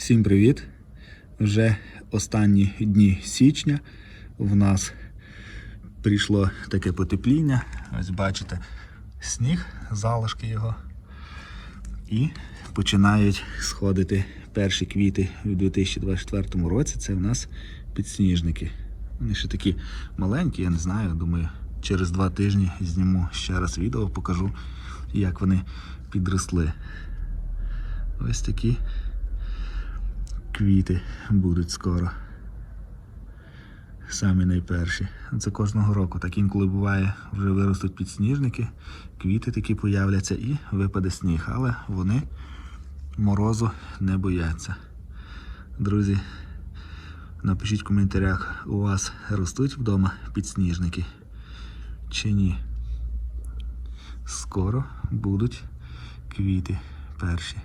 Всім привіт! Вже останні дні січня в нас прийшло таке потепління. Ось бачите, сніг, залишки його. І починають сходити перші квіти у 2024 році. Це в нас підсніжники. Вони ще такі маленькі, я не знаю. Думаю, через два тижні зніму ще раз відео, покажу, як вони підросли. Ось такі квіти будуть скоро. Самі найперші. Це кожного року. Так інколи буває, вже виростуть підсніжники, квіти такі появляться і випаде сніг. Але вони морозу не бояться. Друзі, напишіть в коментарях, у вас ростуть вдома підсніжники чи ні. Скоро будуть квіти перші.